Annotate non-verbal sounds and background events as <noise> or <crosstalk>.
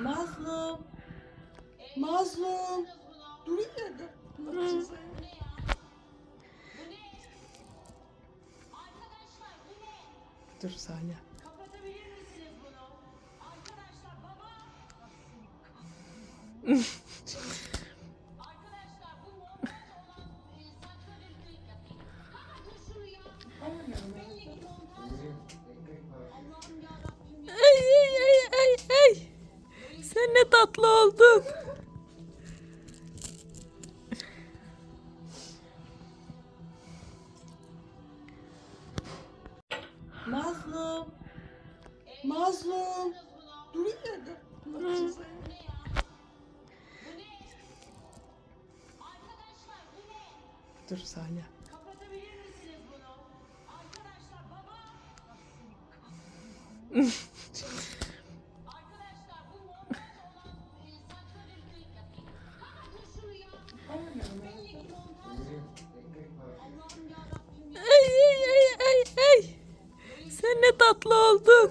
Mazlum. Mazlum. Duruyor da. Dur Salih. Kapatabilir misiniz bunu? Arkadaşlar baba. <laughs> Sen ne tatlı oldun. Mazlum. Mazlum. Dur yerde. Dur Salih. Kapatabilir misiniz bunu? Arkadaşlar baba. ne tatlı oldun.